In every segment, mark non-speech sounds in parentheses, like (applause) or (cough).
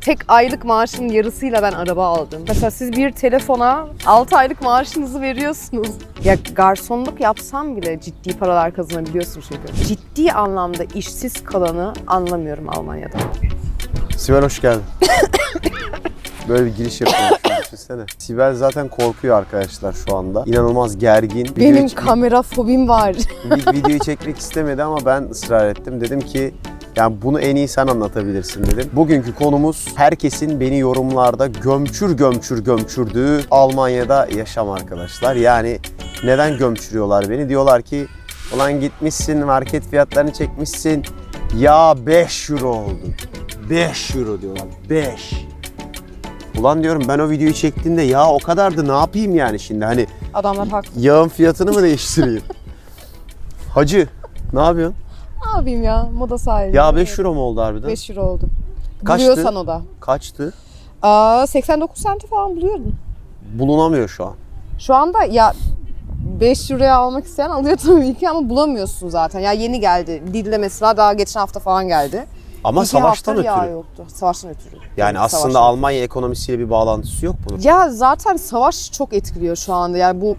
Tek aylık maaşın yarısıyla ben araba aldım. Mesela siz bir telefona 6 aylık maaşınızı veriyorsunuz. Ya garsonluk yapsam bile ciddi paralar kazanabiliyorsun çünkü. Ciddi anlamda işsiz kalanı anlamıyorum Almanya'da. Sibel hoş geldin. (coughs) Böyle bir giriş yapıyorum şu an, düşünsene. Sibel zaten korkuyor arkadaşlar şu anda. İnanılmaz gergin. Benim hiç- kamera fobim var. (laughs) vi- videoyu çekmek istemedi ama ben ısrar ettim. Dedim ki yani bunu en iyi sen anlatabilirsin dedim. Bugünkü konumuz herkesin beni yorumlarda gömçür gömçür gömçürdüğü Almanya'da yaşam arkadaşlar. Yani neden gömçürüyorlar beni? Diyorlar ki ulan gitmişsin market fiyatlarını çekmişsin. Ya 5 euro oldu. 5 euro diyorlar. 5. Ulan diyorum ben o videoyu çektiğimde ya o kadardı ne yapayım yani şimdi hani Adamlar haklı. yağın fiyatını mı değiştireyim? (laughs) Hacı ne yapıyorsun? Ne yapayım ya moda sahibi. Ya 5 euro mu oldu harbiden? 5 euro oldu. Kaçtı? Buluyorsan o da. Kaçtı? Aa, 89 senti falan buluyordum. Bulunamıyor şu an. Şu anda ya 5 euroya almak isteyen alıyor tabii ki ama bulamıyorsun zaten. Ya yeni geldi. Lidl'e mesela daha geçen hafta falan geldi. Ama İki savaştan yağ ötürü. yoktu. Savaştan ötürü. Yani Evet, aslında savaştan. Almanya ekonomisiyle bir bağlantısı yok bunun. Ya zaten savaş çok etkiliyor şu anda. Yani bu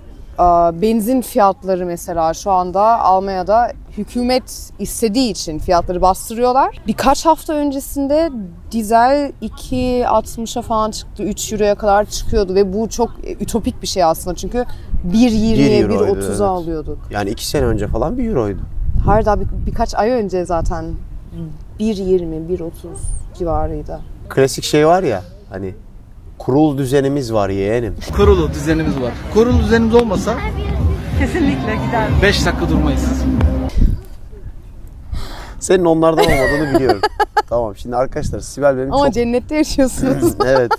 benzin fiyatları mesela şu anda Almanya'da hükümet istediği için fiyatları bastırıyorlar. Birkaç hafta öncesinde dizel 2.60'a falan çıktı. 3 euroya kadar çıkıyordu ve bu çok ütopik bir şey aslında. Çünkü 1.20'ye euroydu, 1.30'a evet. alıyorduk. Yani 2 sene önce falan 1 euroydu. Hayır daha bir, birkaç ay önce zaten 1.20, 1.30 civarıydı. Klasik şey var ya hani kurul düzenimiz var yeğenim. kurulu düzenimiz var. Kurulu düzenimiz olmasa Kesinlikle gider. 5 dakika durmayız. Senin onlardan olmadığını biliyorum. (laughs) tamam şimdi arkadaşlar Sibel benim Ama çok... cennette yaşıyorsunuz. (laughs) evet.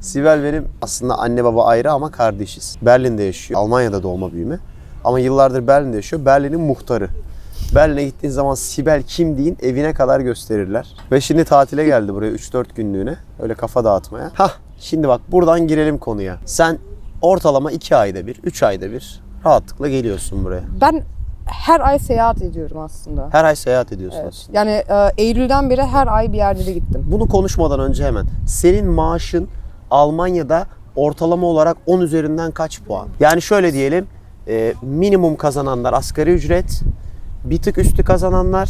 Sibel benim aslında anne baba ayrı ama kardeşiz. Berlin'de yaşıyor. Almanya'da doğma büyüme. Ama yıllardır Berlin'de yaşıyor. Berlin'in muhtarı. Berlin'e gittiğin zaman Sibel kim deyin evine kadar gösterirler. Ve şimdi tatile geldi buraya 3-4 günlüğüne. Öyle kafa dağıtmaya. Hah şimdi bak buradan girelim konuya. Sen ortalama 2 ayda bir, 3 ayda bir rahatlıkla geliyorsun buraya. ben her ay seyahat ediyorum aslında. Her ay seyahat ediyorsun Evet. aslında. Yani e, Eylül'den beri her ay bir yerlere gittim. Bunu konuşmadan önce hemen. Senin maaşın Almanya'da ortalama olarak 10 üzerinden kaç puan? Yani şöyle diyelim. e, minimum kazananlar asgari ücret, bir tık üstü kazananlar,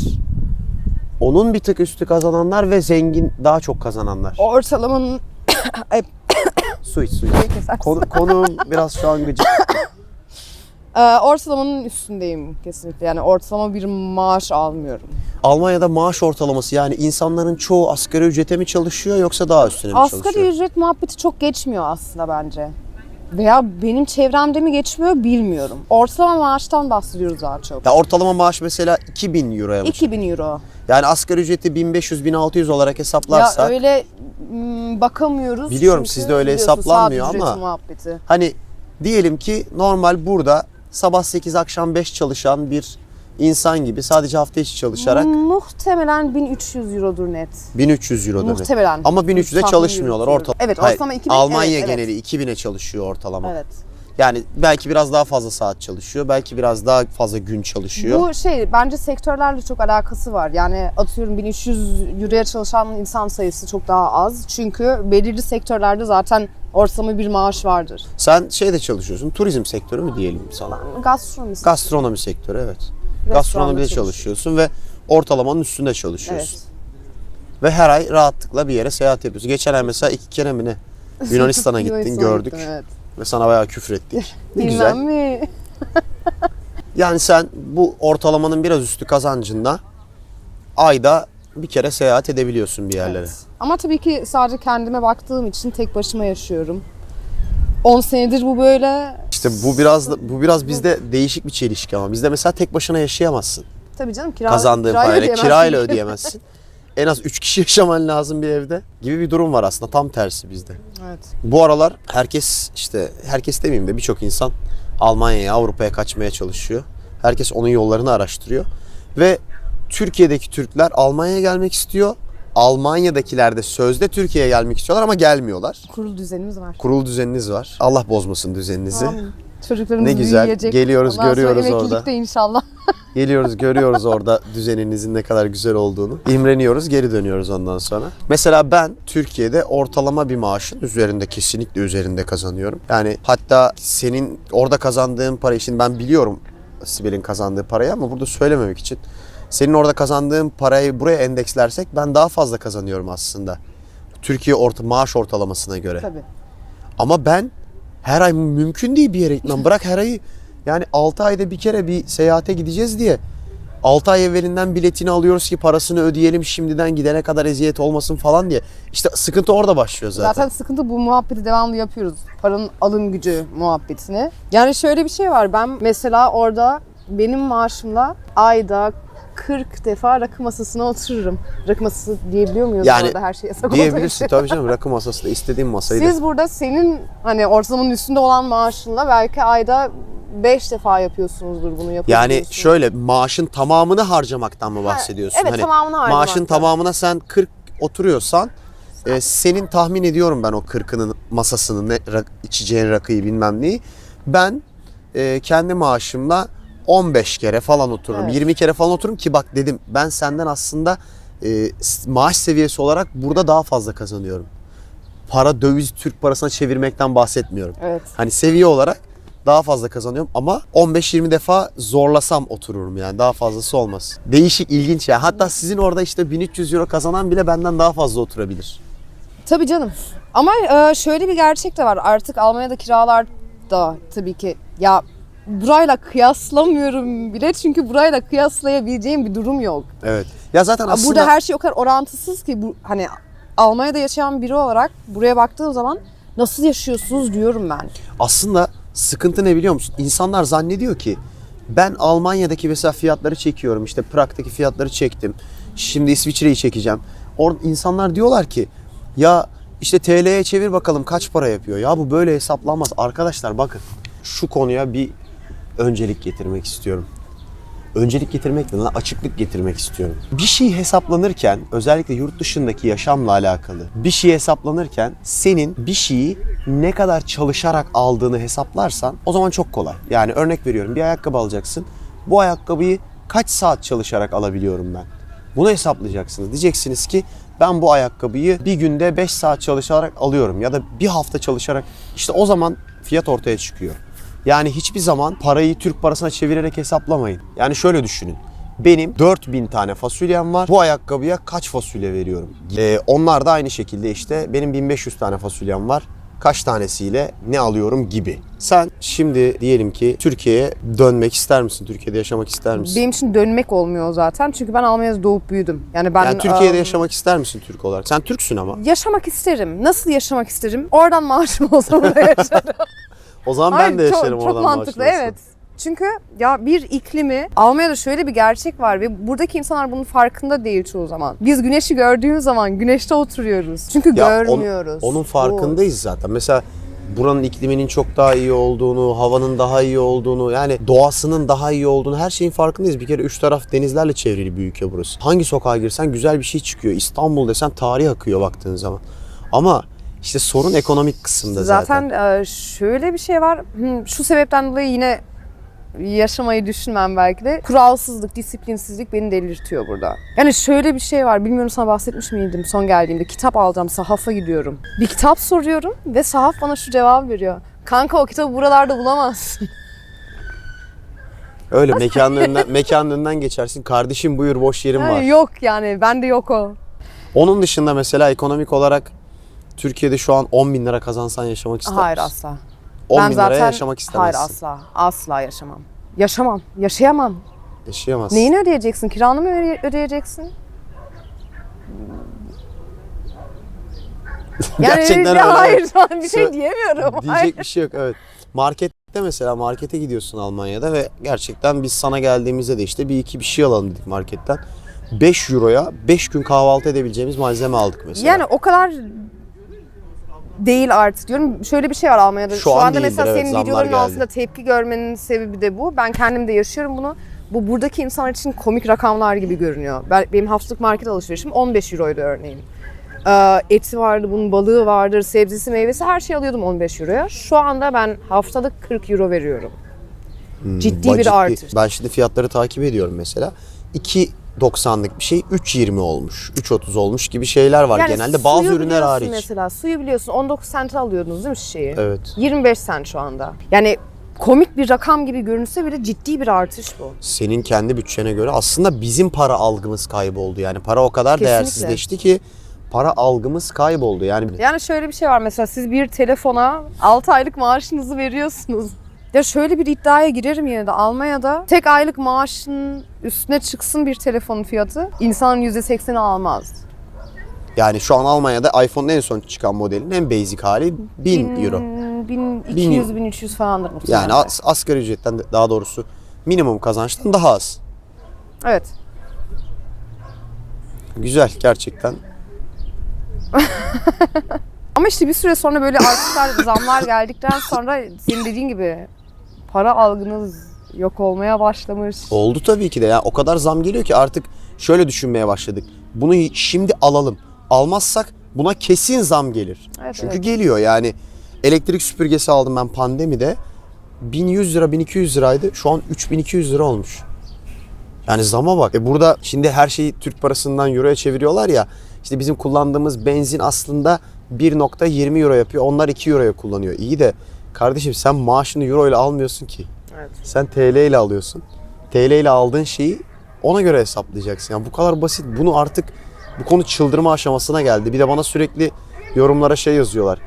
onun bir tık üstü kazananlar ve zengin daha çok kazananlar. Ortalamanın (coughs) (coughs) Su iç su iç. Konu, konum biraz şu an gıcık. (coughs) E, ortalamanın üstündeyim kesinlikle. Yani ortalama bir maaş almıyorum. Almanya'da maaş ortalaması yani insanların çoğu asgari ücrete mi çalışıyor yoksa daha üstüne mi Asgari çalışıyor? ücret muhabbeti çok geçmiyor aslında bence. Veya benim çevremde mi geçmiyor bilmiyorum. Ortalama maaştan bahsediyoruz daha çok. Ya ortalama maaş mesela 2000 euroya mı? 2000 euro. Yani asgari ücreti 1500-1600 olarak hesaplarsak. Ya öyle mm, bakamıyoruz. Biliyorum, çünkü sizde öyle biliyorsun, hesaplanmıyor saat ama- muhabbeti. Hani diyelim ki normal burada sabah 8 akşam 5 çalışan bir insan gibi sadece hafta içi çalışarak Muhtemelen 1300 eurodur net. 1300 1300 euro demek. Muhtemelen. Ama 1300'e Tahmin çalışmıyorlar yürütüyorum. ortalama. Evet, Hayır, ortalama 2000, Almanya evet, evet. geneli 2000'e çalışıyor ortalama. Evet. Yani belki biraz daha fazla saat çalışıyor, belki biraz daha fazla gün çalışıyor. Bu şey bence sektörlerle çok alakası var. Yani atıyorum 1300 euroya çalışan insan sayısı çok daha az. Çünkü belirli sektörlerde zaten ortalama bir maaş vardır. Sen şeyde çalışıyorsun, turizm sektörü mü diyelim sana? Gastronomi. Gastronomi sektörü evet. Gastronomide çalışıyorsun ve ortalamanın üstünde çalışıyorsun. Evet. Ve her ay rahatlıkla bir yere seyahat yapıyorsun. Geçen ay mesela iki kere mi ne? (laughs) Yunanistan'a gittin, gördük. gittim, evet. Ve sana bayağı küfür ettik. (laughs) Ne güzel. mi? (laughs) Yani sen bu ortalamanın biraz üstü kazancında ayda bir kere seyahat edebiliyorsun bir yerlere. Evet. Ama tabii ki sadece kendime baktığım için tek başıma yaşıyorum. 10 senedir bu böyle. İşte bu biraz da, bu biraz bizde değişik bir çelişki ama bizde mesela tek başına yaşayamazsın. Tabii canım kira, Kazandığın kirayı parayla ödeyemezsin. kirayla ödeyemezsin. (laughs) en az 3 kişi yaşaman lazım bir evde gibi bir durum var aslında tam tersi bizde. Evet. Bu aralar herkes işte herkes demeyeyim de birçok insan Almanya'ya, Avrupa'ya kaçmaya çalışıyor. Herkes onun yollarını araştırıyor. Ve Türkiye'deki Türkler Almanya'ya gelmek istiyor. Almanya'dakiler de sözde Türkiye'ye gelmek istiyorlar ama gelmiyorlar. Kurul düzenimiz var. Kurul düzeniniz var. Allah bozmasın düzeninizi. Amin. Çocuklarımız Ne güzel. büyüyecek. Geliyoruz, Ondan görüyoruz orada. inşallah. (laughs) Geliyoruz görüyoruz orada düzeninizin ne kadar güzel olduğunu. İmreniyoruz geri dönüyoruz ondan sonra. Mesela ben Türkiye'de ortalama bir maaşın üzerinde kesinlikle üzerinde kazanıyorum. Yani hatta senin orada kazandığın parayı şimdi ben biliyorum Sibel'in kazandığı parayı ama burada söylememek için. Senin orada kazandığın parayı buraya endekslersek ben daha fazla kazanıyorum aslında. Türkiye orta, maaş ortalamasına göre. Tabii. Ama ben her ay mümkün değil bir yere gitmem. Bırak her ayı yani 6 ayda bir kere bir seyahate gideceğiz diye 6 ay evvelinden biletini alıyoruz ki parasını ödeyelim şimdiden gidene kadar eziyet olmasın falan diye. İşte sıkıntı orada başlıyor zaten. Zaten sıkıntı bu muhabbeti devamlı yapıyoruz. Paranın alım gücü muhabbetini. Yani şöyle bir şey var. Ben mesela orada benim maaşımla ayda 40 defa rakı masasına otururum. Rakı masası diyebiliyor muyuz Yani orada her şey yasak Diyebilirsin tabii canım rakı masası da istediğin masayı. Siz burada senin hani ortalamanın üstünde olan maaşınla belki ayda 5 defa yapıyorsunuzdur bunu yapıyorsunuz. Yani şöyle maaşın tamamını harcamaktan mı bahsediyorsun? evet, tamamını Maaşın harcamaktan. tamamına sen 40 oturuyorsan e, senin tahmin ediyorum ben o 40'ının masasını ne rak- içeceğin rakıyı bilmem neyi. Ben e, kendi maaşımla 15 kere falan otururum. Evet. 20 kere falan otururum ki bak dedim ben senden aslında e, maaş seviyesi olarak burada daha fazla kazanıyorum. Para döviz Türk parasına çevirmekten bahsetmiyorum. Evet. Hani seviye olarak daha fazla kazanıyorum ama 15-20 defa zorlasam otururum yani daha fazlası olmaz. Değişik, ilginç ya. Hatta sizin orada işte 1300 euro kazanan bile benden daha fazla oturabilir. Tabii canım. Ama e, şöyle bir gerçek de var. Artık Almanya'da kiralar da tabii ki ya burayla kıyaslamıyorum bile çünkü burayla kıyaslayabileceğim bir durum yok. Evet. Ya zaten aslında Burada her şey o kadar orantısız ki bu hani Almanya'da yaşayan biri olarak buraya baktığım zaman nasıl yaşıyorsunuz diyorum ben. aslında sıkıntı ne biliyor musun? İnsanlar zannediyor ki ben Almanya'daki mesela fiyatları çekiyorum. işte Prag'daki fiyatları çektim. Şimdi İsviçre'yi çekeceğim. Orada insanlar diyorlar ki ya işte TL'ye çevir bakalım kaç para yapıyor. Ya bu böyle hesaplanmaz. Arkadaşlar bakın şu konuya bir öncelik getirmek istiyorum. Öncelik getirmek lan? Açıklık getirmek istiyorum. Bir şey hesaplanırken özellikle yurt dışındaki yaşamla alakalı bir şey hesaplanırken senin bir şeyi ne kadar çalışarak aldığını hesaplarsan o zaman çok kolay. Yani örnek veriyorum bir ayakkabı alacaksın. Bu ayakkabıyı kaç saat çalışarak alabiliyorum ben? Bunu hesaplayacaksınız. Diyeceksiniz ki ben bu ayakkabıyı bir günde 5 saat çalışarak alıyorum ya da bir hafta çalışarak işte o zaman fiyat ortaya çıkıyor. Yani hiçbir zaman parayı Türk parasına çevirerek hesaplamayın. Yani şöyle düşünün. Benim 4000 tane fasulyem var. Bu ayakkabıya kaç fasulye veriyorum? Ee, onlar da aynı şekilde işte benim 1500 tane fasulyem var. Kaç tanesiyle ne alıyorum gibi. Sen şimdi diyelim ki Türkiye'ye dönmek ister misin? Türkiye'de yaşamak ister misin? Benim için dönmek olmuyor zaten çünkü ben Almanya'da doğup büyüdüm. Yani ben yani Türkiye'de e, yaşamak ister misin Türk olarak? Sen Türksün ama. yaşamak isterim. Nasıl yaşamak isterim? Oradan maaşım olsa burada (laughs) yaşarım. O zaman ben Hayır, de yaşarım çok, oradan Çok mantıklı evet. Çünkü ya bir iklimi Almanya'da şöyle bir gerçek var ve buradaki insanlar bunun farkında değil çoğu zaman. Biz güneşi gördüğümüz zaman güneşte oturuyoruz. Çünkü Ya on- görmüyoruz. onun Bu. farkındayız zaten. Mesela buranın ikliminin çok daha iyi olduğunu, havanın daha iyi olduğunu, yani doğasının daha iyi olduğunu her şeyin farkındayız. Bir kere üç taraf denizlerle çevrili bir ülke burası. Hangi sokağa girsen güzel bir şey çıkıyor. İstanbul desen tarih akıyor baktığın zaman. Ama işte sorun ekonomik kısımda zaten. Zaten e, şöyle bir şey var. Şu sebepten dolayı yine yaşamayı düşünmem belki de. Kuralsızlık, disiplinsizlik beni delirtiyor burada. Yani şöyle bir şey var. Bilmiyorum sana bahsetmiş miydim son geldiğimde. Kitap alacağım, sahafa gidiyorum. Bir kitap soruyorum ve sahaf bana şu cevabı veriyor. Kanka o kitabı buralarda bulamazsın. (laughs) Öyle mekanın önünden, (laughs) mekanın önünden geçersin. Kardeşim buyur boş yerim var. Yani yok yani bende yok o. Onun dışında mesela ekonomik olarak Türkiye'de şu an 10 bin lira kazansan yaşamak ister Hayır asla. 10 ben bin liraya zaten yaşamak istemezsin. hayır asla. Asla yaşamam. Yaşamam. Yaşayamam. Yaşayamazsın. Neyini ödeyeceksin? Kiranı mı öde- ödeyeceksin? (laughs) Gerçekten öyle. Hayır şu an bir şey diyemiyorum. Hayır. Diyecek bir şey yok evet. Markette mesela markete gidiyorsun Almanya'da ve gerçekten biz sana geldiğimizde de işte bir iki bir şey alalım dedik marketten. 5 euroya 5 gün kahvaltı edebileceğimiz malzeme aldık mesela. Yani o kadar değil artık diyorum. Şöyle bir şey var Almanya'da. Şu Şu, an anda değildir, mesela evet, senin zamlar videoların geldi. altında tepki görmenin sebebi de bu. Ben kendim de yaşıyorum bunu. Bu buradaki insanlar için komik rakamlar gibi görünüyor. Ben, benim haftalık market alışverişim 15 euroydu örneğin. Ee, eti vardı, bunun balığı vardır, sebzesi, meyvesi her şey alıyordum 15 euroya. Şu anda ben haftalık 40 euro veriyorum. Ciddi Ba- bir artış. Ben şimdi fiyatları takip ediyorum mesela. 2.90'lık bir şey 3.20 olmuş. 3.30 olmuş gibi şeyler var Yani genelde. Bazı ürünler hariç. Mesela suyu biliyorsun 19 sente alıyordunuz değil mi şişeyi? Evet. 25 sent şu anda. Yani komik bir rakam gibi görünse bile ciddi bir artış bu. Senin kendi bütçene göre aslında bizim para algımız kayboldu. Yani para o kadar Kesinlikle. değersizleşti ki para algımız kayboldu. Yani Yani şöyle bir şey var mesela siz bir telefona 6 aylık maaşınızı veriyorsunuz. Ya şöyle bir iddiaya girerim yine de Almanya'da tek aylık maaşın üstüne çıksın bir telefonun fiyatı insanın %80'i almaz. yani şu an Almanya'da iPhone'un en son çıkan modelin en basic hali 1000 euro. 1200 1300 falandır muhtemelen. Yani as- asgari ücretten de- daha doğrusu minimum kazançtan daha az. Evet. Güzel gerçekten. (laughs) Ama işte bir süre sonra böyle artışlar, zamlar geldikten sonra senin dediğin gibi para algınız yok olmaya başlamış. Oldu tabii ki de ya. O kadar zam geliyor ki artık şöyle düşünmeye başladık. Bunu şimdi alalım. Almazsak buna kesin zam gelir. Evet, Çünkü evet. geliyor yani. Elektrik süpürgesi aldım ben pandemide. 1100 lira 1200 liraydı. Şu an 3200 lira olmuş. Yani zama bak. E burada şimdi her şeyi Türk parasından euroya çeviriyorlar ya. İşte bizim kullandığımız benzin aslında 1.20 euro yapıyor. Onlar 2 euroya kullanıyor. İyi de kardeşim sen maaşını euro ile almıyorsun ki. Evet. Sen TL ile alıyorsun. TL ile aldığın şeyi ona göre hesaplayacaksın. Yani bu kadar basit. Bunu artık bu konu çıldırma aşamasına geldi. Bir de bana sürekli yorumlara şey yazıyorlar.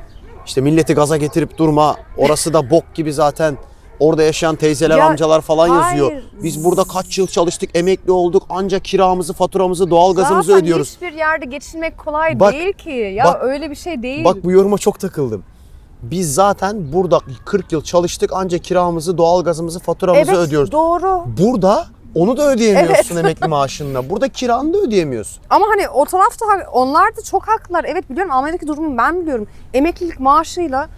İşte milleti gaza getirip durma. Orası da bok gibi zaten. Orada yaşayan teyzeler, Ya, amcalar falan yazıyor. hayır. Biz burada kaç yıl çalıştık, emekli olduk. Ancak kiramızı, faturamızı, doğalgazımızı Zaten ödüyoruz. hiçbir yerde geçinmek kolay Bak, değil ki. Ya bak, öyle bir şey değil. Bak bu yoruma çok takıldım. Biz zaten burada 40 yıl çalıştık ancak kiramızı, doğalgazımızı, faturamızı evet ödüyoruz. doğru. Burada onu da ödeyemiyorsun emekli maaşınla. Burada kiranı da ödeyemiyorsun. Ama hani o tarafta onlar da çok haklılar. Evet biliyorum Almanya'daki durumu ben biliyorum. Emeklilik maaşıyla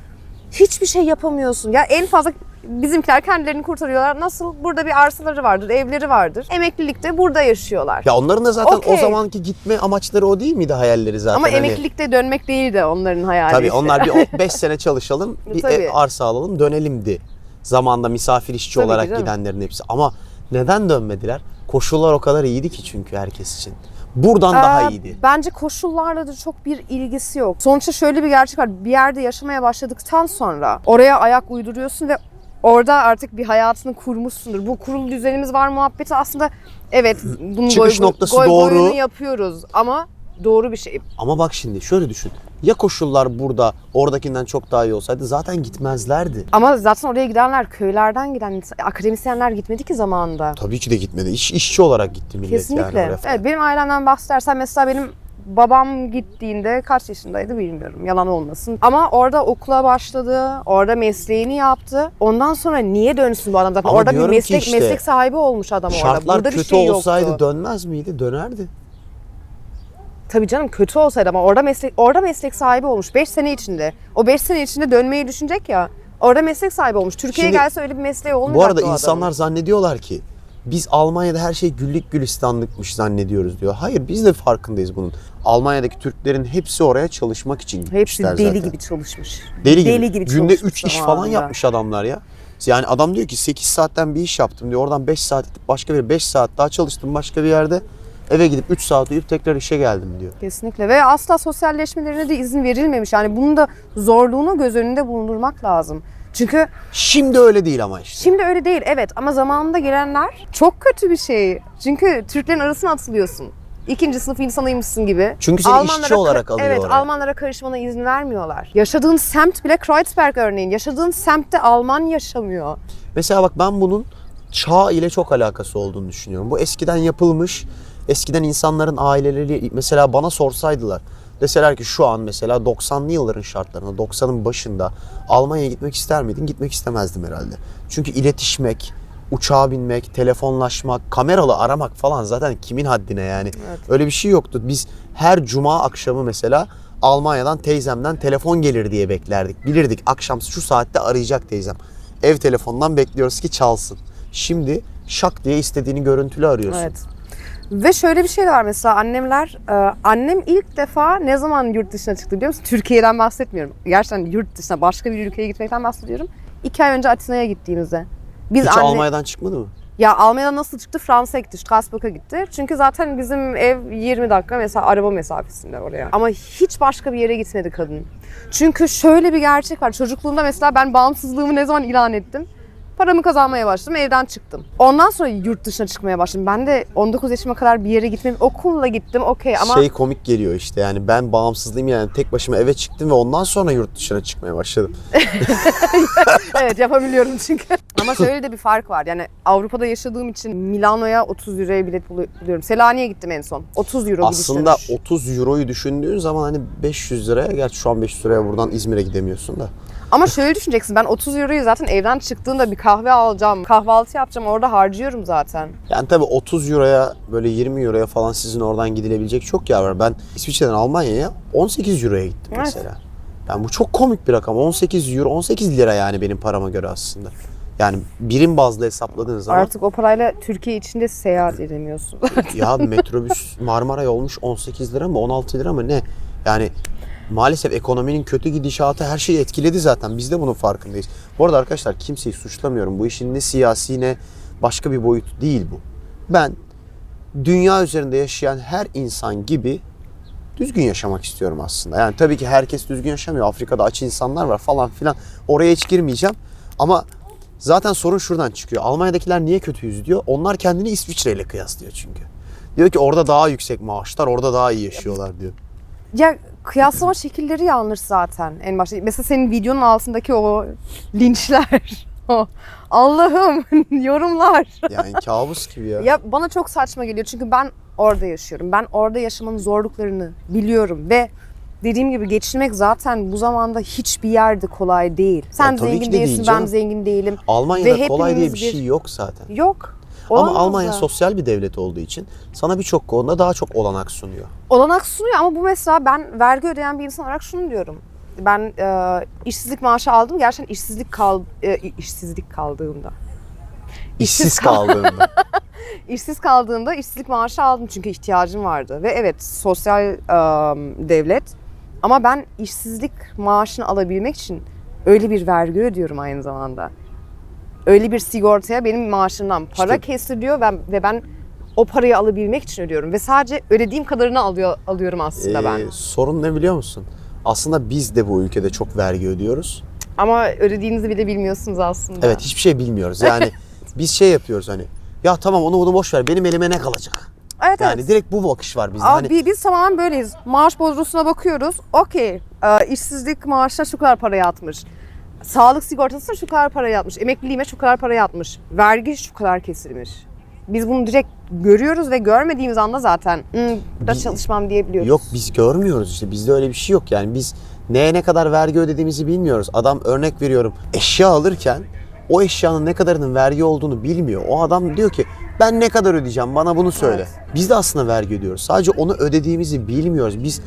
hiçbir şey yapamıyorsun. Ya en fazla bizimkiler kendilerini kurtarıyorlar. Nasıl? Burada bir arsaları vardır, evleri vardır. Emeklilikte burada yaşıyorlar. Ya onların da zaten Okey. o zamanki gitme amaçları o değil miydi hayalleri zaten? Ama Hani- emeklilikte dönmek değil de onların hayali. Tabii işte. onlar bir (laughs) 5 sene çalışalım, bir Tabii. ev, arsa alalım, dönelimdi. Zamanda misafir işçi Tabii ki olarak canım. gidenlerin hepsi. Ama neden dönmediler? Koşullar o kadar iyiydi ki çünkü herkes için. Buradan daha Ee, iyiydi. Bence koşullarla da çok bir ilgisi yok. Sonuçta şöyle bir gerçek var. Bir yerde yaşamaya başladıktan sonra oraya ayak uyduruyorsun ve orada artık bir hayatını kurmuşsundur. Bu kurulu düzenimiz var muhabbeti aslında evet bunun Çıkış goy, noktası goy doğru. goyunu yapıyoruz ama doğru bir şey. Ama bak şimdi şöyle düşün. Ya koşullar burada oradakinden çok daha iyi olsaydı zaten gitmezlerdi. Ama zaten oraya gidenler köylerden giden akademisyenler gitmedi ki zamanında. Tabii ki de gitmedi. İş, işçi olarak gitti millet Kesinlikle. yani oraya. evet, benim ailemden bahsedersen mesela benim babam gittiğinde kaç yaşındaydı bilmiyorum yalan olmasın. Ama orada okula başladı, orada mesleğini yaptı. Ondan sonra niye dönsün bu adam zaten? Ama orada bir meslek işte, meslek sahibi olmuş adam orada. Şartlar Burada bir kötü şey olsaydı yoktu. dönmez miydi? Dönerdi. Tabii canım kötü olsaydı ama orada meslek orada meslek sahibi olmuş 5 sene içinde. O 5 sene içinde dönmeyi düşünecek ya. Orada meslek sahibi olmuş. Türkiye'ye Şimdi, gelse öyle bir mesleği olmayacak Bu arada adamın. insanlar zannediyorlar ki biz Almanya'da her şey güllük gülistanlıkmış zannediyoruz diyor. Hayır biz de farkındayız bunun. Almanya'daki Türklerin hepsi oraya çalışmak için Hepsi gitmişler deli zaten. gibi çalışmış. Deli gibi. Günde çalışmış 3 iş falan yapmış adamlar ya. Yani adam diyor ki 8 saatten bir iş yaptım diyor. Oradan 5 saat gidip başka bir 5 saat daha çalıştım başka bir yerde. Eve gidip 3 saat uyuyup tekrar işe geldim diyor. Kesinlikle ve asla sosyalleşmelerine de izin verilmemiş. Yani bunun da zorluğunu göz önünde bulundurmak lazım. Çünkü Şimdi öyle değil ama işte. şimdi öyle değil evet ama zamanında gelenler çok kötü bir şey. Çünkü Türklerin arasına atılıyorsun. İkinci sınıf insanıymışsın gibi. Çünkü seni işçi olarak alıyor Evet oraya. Almanlara karışmana izin vermiyorlar. Yaşadığın semt bile Kreuzberg örneğin. Yaşadığın semtte Alman yaşamıyor. Mesela bak ben bunun çağ ile çok alakası olduğunu düşünüyorum. Bu eskiden yapılmış. Eskiden insanların aileleri mesela bana sorsaydılar. Deseler ki şu an mesela 90'lı yılların şartlarında 90'ın başında Almanya'ya gitmek ister miydin? Gitmek istemezdim herhalde. Çünkü iletişmek, uçağa binmek, telefonlaşmak, kameralı aramak falan zaten kimin haddine yani. Öyle bir şey yoktu. Biz her cuma akşamı mesela Almanya'dan teyzemden telefon gelir diye beklerdik. Bilirdik akşam şu saatte arayacak teyzem. Ev telefonundan bekliyoruz ki çalsın. Şimdi şak diye istediğini görüntülü arıyorsun. Evet. Ve şöyle bir şey de var mesela annemler, e, annem ilk defa ne zaman yurt dışına çıktı biliyor musun? Türkiye'den bahsetmiyorum. Gerçekten yurt dışına başka bir ülkeye gitmekten bahsediyorum. İki ay önce Atina'ya gittiğimizde. Biz Hiç anne... Almanya'dan çıkmadı mı? Ya Almanya'dan nasıl çıktı? Fransa'ya gitti, Strasbourg'a gitti. Çünkü zaten bizim ev 20 dakika mesela araba mesafesinde oraya. Ama hiç başka bir yere gitmedi kadın. Çünkü şöyle bir gerçek var. Çocukluğumda mesela ben bağımsızlığımı ne zaman ilan ettim? Paramı kazanmaya başladım, evden çıktım. Ondan sonra yurt dışına çıkmaya başladım. Ben de 19 yaşıma kadar bir yere gitmedim. Okulla gittim, okey ama... Şey komik geliyor işte yani ben bağımsızlığım yani tek başıma eve çıktım ve ondan sonra yurt dışına çıkmaya başladım. (laughs) evet yapabiliyorum çünkü. Ama şöyle de bir fark var. Yani Avrupa'da yaşadığım için Milano'ya 30 euroya bilet bulu- buluyorum. Selanik'e gittim en son. 30 euro gidiş Aslında dönüş. 30 euroyu düşündüğün zaman hani 500 liraya gerçi şu an 500 liraya buradan İzmir'e gidemiyorsun da. Ama şöyle düşüneceksin. Ben 30 euroyu zaten evden çıktığımda bir kahve alacağım, kahvaltı yapacağım. Orada harcıyorum zaten. Yani tabii 30 euroya böyle 20 euroya falan sizin oradan gidilebilecek çok yer var. Ben İsviçre'den Almanya'ya 18 euroya gittim Evet. mesela. Yani bu çok komik bir rakam. 18 euro, 18 lira yani benim parama göre aslında. Yani birim bazlı hesapladığınız zaman Artık o parayla Türkiye içinde seyahat edemiyorsun. ya (laughs) metrobüs Marmaray olmuş 18 lira mı 16 lira mı ne? Yani maalesef ekonominin kötü gidişatı her şeyi etkiledi zaten. Biz de bunun farkındayız. Bu arada arkadaşlar kimseyi suçlamıyorum. Bu işin ne siyasi ne başka bir boyutu değil bu. Ben dünya üzerinde yaşayan her insan gibi düzgün yaşamak istiyorum aslında. Yani tabii ki herkes düzgün yaşamıyor. Afrika'da aç insanlar var falan filan. Oraya hiç girmeyeceğim. Ama zaten sorun şuradan çıkıyor. Almanya'dakiler niye kötüyüz diyor. Onlar kendini İsviçre ile kıyaslıyor çünkü. Diyor ki orada daha yüksek maaşlar, orada daha iyi yaşıyorlar diyor. ya kıyaslama şekilleri yanlış zaten en başta. Mesela senin videonun altındaki o linçler. (laughs) Allah'ım (laughs) yorumlar. Yani kabus gibi ya. Ya bana çok saçma geliyor çünkü ben orada yaşıyorum. Ben orada yaşamanın zorluklarını biliyorum ve dediğim gibi geçinmek zaten bu zamanda hiçbir yerde kolay değil. Sen tabii ki zengin de değilsin, değil ben canım. zengin değilim. Almanya'da Ve kolay diye bir hepimiz bir- şey yok zaten. Yok. Ama Olamaz Almanya da. sosyal bir devlet olduğu için sana birçok konuda daha çok olanak sunuyor. olanak sunuyor ama bu mesela ben vergi ödeyen bir insan olarak şunu diyorum. Ben e, işsizlik maaşı aldım. Gerçekten işsizlik kal e, işsizlik kaldığımda. İşsiz İşsiz kal- kaldığında. (laughs) İşsiz kaldığımda işsizlik maaşı aldım çünkü ihtiyacım vardı. Ve evet sosyal e, devlet ama ben işsizlik maaşını alabilmek için öyle bir vergi ödüyorum aynı zamanda. Öyle bir sigortaya benim maaşımdan para İşte- kesiliyor ve, ve ben o parayı alabilmek için ödüyorum. Ve sadece ödediğim kadarını alıyor, alıyorum aslında ben. Ee, sorun ne biliyor musun? Aslında biz de bu ülkede çok vergi ödüyoruz. Ama ödediğinizi bile bilmiyorsunuz aslında. Evet hiçbir şey bilmiyoruz. Yani (laughs) biz şey yapıyoruz hani ya tamam onu bunu boş ver benim elime ne kalacak? evet, Yani evet. direkt bu bakış var bizde. Abi Hani bi- biz tamamen böyleyiz. Maaş bodrusuna bakıyoruz. Okey. Ee, işsizlik maaşına şu kadar para yatmış. Sağlık sigortasına şu kadar para yatmış. Emekliliğime şu kadar para yatmış. Vergi şu kadar kesilmiş. Biz bunu direkt görüyoruz ve görmediğimiz anda zaten "Hmm, da Biz- çalışmam diyebiliyoruz. Yok biz görmüyoruz işte. Bizde öyle bir şey yok. Yani biz neye ne kadar vergi ödediğimizi bilmiyoruz. Adam örnek veriyorum eşya alırken o eşyanın ne kadarının vergi olduğunu bilmiyor. O adam diyor ki ben ne kadar ödeyeceğim bana bunu söyle. Biz de aslında vergi ödüyoruz. Sadece onu ödediğimizi bilmiyoruz. Biz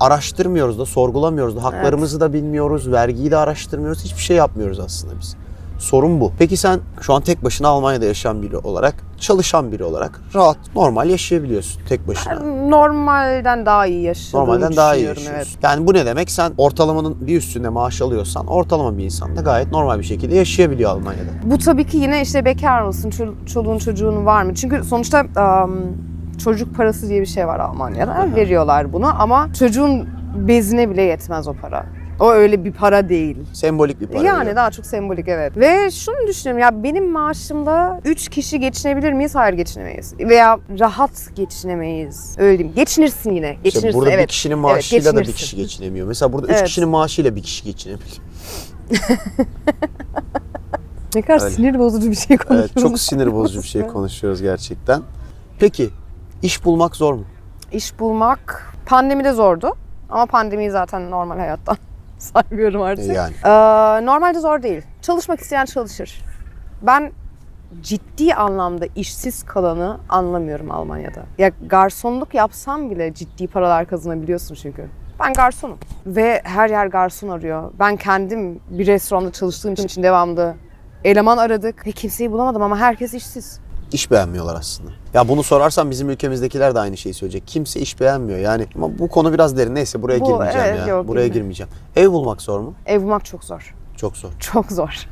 araştırmıyoruz da sorgulamıyoruz da haklarımızı da bilmiyoruz. Vergiyi de araştırmıyoruz. Hiçbir şey yapmıyoruz aslında biz. Sorun bu. Peki sen şu an tek başına Almanya'da yaşayan biri olarak, çalışan biri olarak rahat, normal yaşayabiliyorsun tek başına. Normalden daha iyi yaşadığımı Normalden daha iyi yaşıyorsun. Yani bu ne demek? Sen ortalamanın bir üstünde maaş alıyorsan ortalama bir insan da gayet normal bir şekilde yaşayabiliyor Almanya'da. Bu tabii ki yine işte bekar mısın, çol- çoluğun çocuğun var mı? Çünkü sonuçta um, çocuk parası diye bir şey var Almanya'da. Veriyorlar bunu ama çocuğun bezine bile yetmez o para. O öyle bir para değil. Sembolik bir para. yani yani. daha çok sembolik evet. Ve şunu düşünüyorum ya benim maaşımla 3 kişi geçinebilir miyiz? Hayır geçinemeyiz. Veya rahat geçinemeyiz. Öyle diyeyim. Geçinirsin yine. İşte Geçinirsin burada evet. bir kişinin maaşıyla da bir kişi geçinemiyor. Mesela burada üç Evet. kişinin maaşıyla bir kişi geçinebiliyor. (laughs) Ne kadar Öyle. sinir bozucu bir şey konuşuyoruz. Evet, çok sinir bozucu bir şey (laughs) konuşuyoruz gerçekten. Peki iş bulmak zor mu? İş bulmak pandemide zordu. Ama pandemiyi zaten normal hayattan (laughs) saymıyorum artık. Yani Ee, normalde zor değil. Çalışmak isteyen çalışır. Ben ciddi anlamda işsiz kalanı anlamıyorum Almanya'da. Ya garsonluk yapsam bile ciddi paralar kazanabiliyorsun çünkü. Ben garsonum ve her yer garson arıyor. Ben kendim bir restoranda çalıştığım için (laughs) devamlı eleman aradık ve kimseyi bulamadım ama herkes işsiz. İş beğenmiyorlar aslında. Ya bunu sorarsan bizim ülkemizdekiler de aynı şeyi söyleyecek. Kimse iş beğenmiyor yani. Ama bu konu biraz derin. Neyse buraya Bu, girmeyeceğim evet, ya. yok, buraya girme. girmeyeceğim. Ev bulmak zor mu? Ev bulmak çok zor. Çok zor. Çok zor.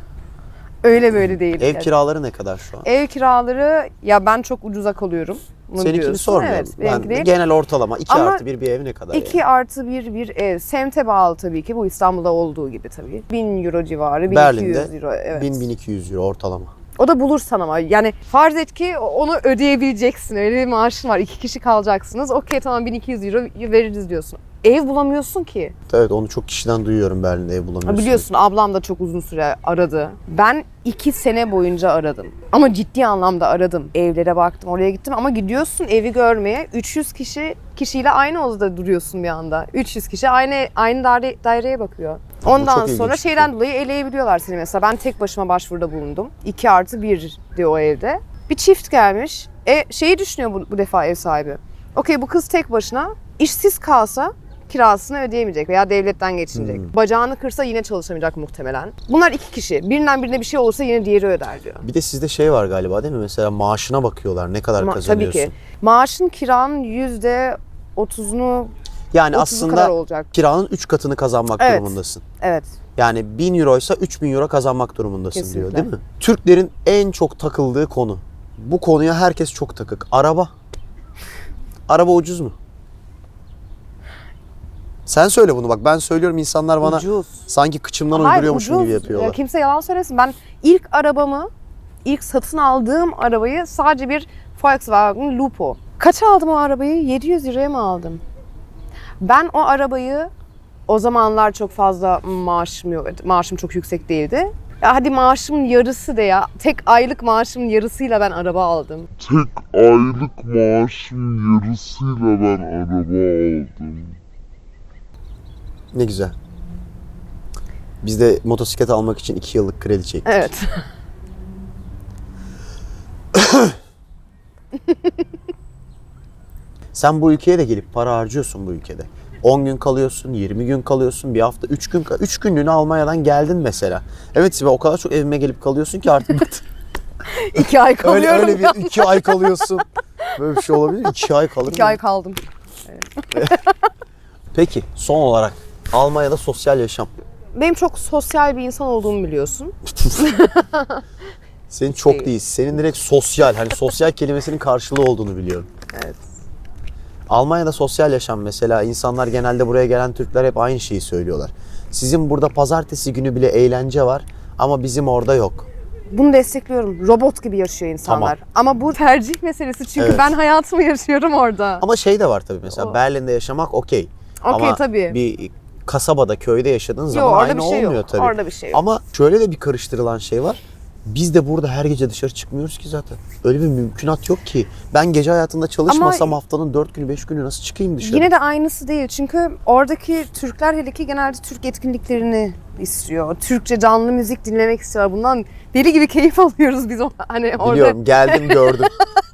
Öyle böyle değil. Ev Yani. kiraları ne kadar şu an? Ev kiraları ya ben çok ucuza kalıyorum. Bunu Seninkini sormuyorum. Evet, benimki ben değil. genel ortalama 2 Ama artı 1 bir ev ne kadar? yani? 2 artı 1 bir ev. Semte bağlı tabii ki. Bu İstanbul'da olduğu gibi tabii. 1000 euro civarı, 1200 Berlin'de euro. Evet. 1000-1200 euro ortalama. O da bulursan ama. Yani farz et ki onu ödeyebileceksin. Öyle bir maaşın var. İki kişi kalacaksınız. Okey tamam 1200 euro veririz diyorsun. Ev bulamıyorsun ki. Evet onu çok kişiden duyuyorum Berlin'de ev Ha, bulamıyorsun. biliyorsun ablam da çok uzun süre aradı. Ben iki sene boyunca aradım. Ama ciddi anlamda aradım. Evlere baktım, oraya gittim ama gidiyorsun evi görmeye. 300 kişi kişiyle aynı odada duruyorsun bir anda. 300 kişi aynı aynı daire, daireye bakıyor. Ondan sonra ilginç. şeyden dolayı eleyebiliyorlar seni mesela. Ben tek başıma başvuruda bulundum. 2 artı 1'di o evde. Bir çift gelmiş. E, şeyi düşünüyor bu, bu defa ev sahibi. Okey bu kız tek başına işsiz kalsa kirasını ödeyemeyecek veya devletten geçinecek. Hmm. Bacağını kırsa yine çalışamayacak muhtemelen. Bunlar iki kişi. Birinden birine bir şey olursa yine diğeri öder diyor. Bir de sizde şey var galiba değil mi? Mesela maaşına bakıyorlar. Ne kadar tabii kazanıyorsun. ki. Maaşın kiranın yüzde otuzunu, Yani aslında olacak. kiranın 3 katını kazanmak Evet. durumundasın. Evet. Yani 1000 euroysa 3000 euro kazanmak durumundasın diyor Kesinlikle. değil mi? Türklerin en çok takıldığı konu. Bu konuya herkes çok takık. Araba. Araba ucuz mu? Sen söyle bunu bak ben söylüyorum insanlar bana Ucuz. sanki kıçımdan Hayır, uyduruyormuşum ucuz. gibi yapıyorlar. Ya kimse yalan söylesin. Ben ilk arabamı, ilk satın aldığım arabayı sadece bir Volkswagen Lupo. Kaç aldım o arabayı? 700 liraya mı aldım? Ben o arabayı o zamanlar çok fazla maaşım yok. Maaşım çok yüksek değildi. Ya hadi maaşımın yarısı de ya. Tek aylık maaşımın yarısıyla ben araba aldım. tek aylık maaşım yarısıyla ben araba aldım. Ne güzel. Biz de motosiklet almak için 2 yıllık kredi çektik. Evet. (laughs) Sen bu ülkeye de gelip para harcıyorsun bu ülkede. 10 gün kalıyorsun, 20 gün kalıyorsun, bir hafta 3 gün 3 günlüğüne Almanya'dan geldin mesela. Evet Sibel o kadar çok evime gelip kalıyorsun ki artık (laughs) İki ay öyle, kalıyorum. öyle bir 2 ay kalıyorsun. Böyle bir şey olabilir. 2 ay kalır İki mı? ay kaldım. (laughs) Peki son olarak Almanya'da sosyal yaşam. Benim çok sosyal bir insan olduğumu biliyorsun. (laughs) Senin çok Değil. değil. Senin direkt sosyal. Hani sosyal (laughs) kelimesinin karşılığı olduğunu biliyorum. Evet. Almanya'da sosyal yaşam mesela insanlar genelde buraya gelen Türkler hep aynı şeyi söylüyorlar. Sizin burada pazartesi günü bile eğlence var ama bizim orada yok. Bunu destekliyorum. Robot gibi yaşıyor insanlar. Ama bu tercih meselesi çünkü Evet. ben hayatımı yaşıyorum orada. Ama şey de var tabii mesela O- Berlin'de yaşamak okey. Okey Ama tabii. bir kasabada, köyde yaşadığın zaman orada aynı bir şey olmuyor yok. tabii. Orada bir şey yok. Ama şöyle de bir karıştırılan şey var. Biz de burada her gece dışarı çıkmıyoruz ki zaten. Öyle bir mümkünat yok ki. Ben gece hayatında çalışmasam haftanın 4 günü 5 günü nasıl çıkayım dışarı? Yine de aynısı değil. Çünkü oradaki Türkler hele ki genelde Türk etkinliklerini istiyor. Türkçe canlı müzik dinlemek istiyorlar. Bundan deli gibi keyif (laughs) alıyoruz biz. o- Hani orada Biliyorum geldim gördüm. (laughs)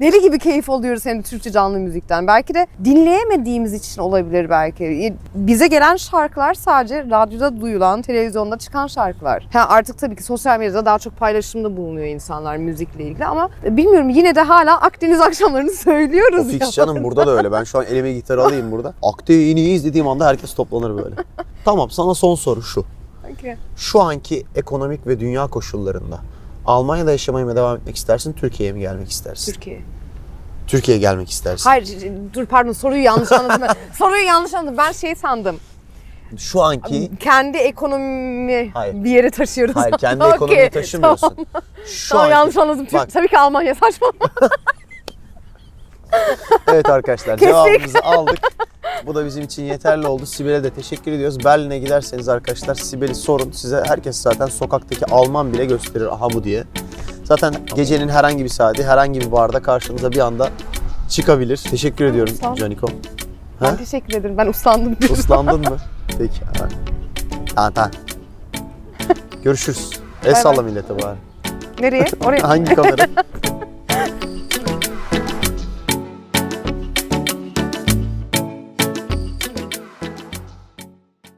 deli gibi keyif alıyoruz hem de Türkçe canlı müzikten. Belki de dinleyemediğimiz için olabilir belki. Bize gelen şarkılar sadece radyoda duyulan, televizyonda çıkan şarkılar. Ha, artık tabii ki sosyal medyada daha çok paylaşımda bulunuyor insanlar müzikle ilgili ama bilmiyorum yine de hala Akdeniz akşamlarını (laughs) söylüyoruz. o fix canım burada da öyle. Ben şu an elime gitarı alayım burada. (laughs) Akdeniz dediğim anda herkes toplanır böyle. (laughs) tamam sana son soru şu. Okey. Şu anki ekonomik ve dünya koşullarında Almanya'da yaşamaya mı devam etmek istersin, Türkiye'ye mi gelmek istersin? Türkiye. Türkiye'ye gelmek istersin. Hayır dur pardon soruyu yanlış anladım. (laughs) soruyu yanlış anladım. Ben şey sandım. Şu anki Kendi ekonomimi Hayır. bir yere taşıyoruz. Hayır kendi (laughs) Okey, ekonomini taşımıyorsun. Tamam, Şu tamam anki- yanlış anladım. Bak Tabii ki Almanya saçma. (laughs) evet arkadaşlar Kestik. cevabımızı aldık. Bu da bizim için yeterli oldu. Sibel'e de teşekkür ediyoruz. Berlin'e giderseniz arkadaşlar Sibel'i sorun. Size herkes zaten sokaktaki Alman bile gösterir aha bu diye. Zaten gecenin herhangi bir saati herhangi bir barda karşınıza bir anda çıkabilir. Teşekkür ediyorum. Canikom. Ben Ha? teşekkür ederim. Ben uslandım. Uslandın mı? (laughs) Peki. Ha. Tamam tamam. Görüşürüz. El Bay salla bay. millete bari. Nereye? Oraya. Hangi kamera? (laughs)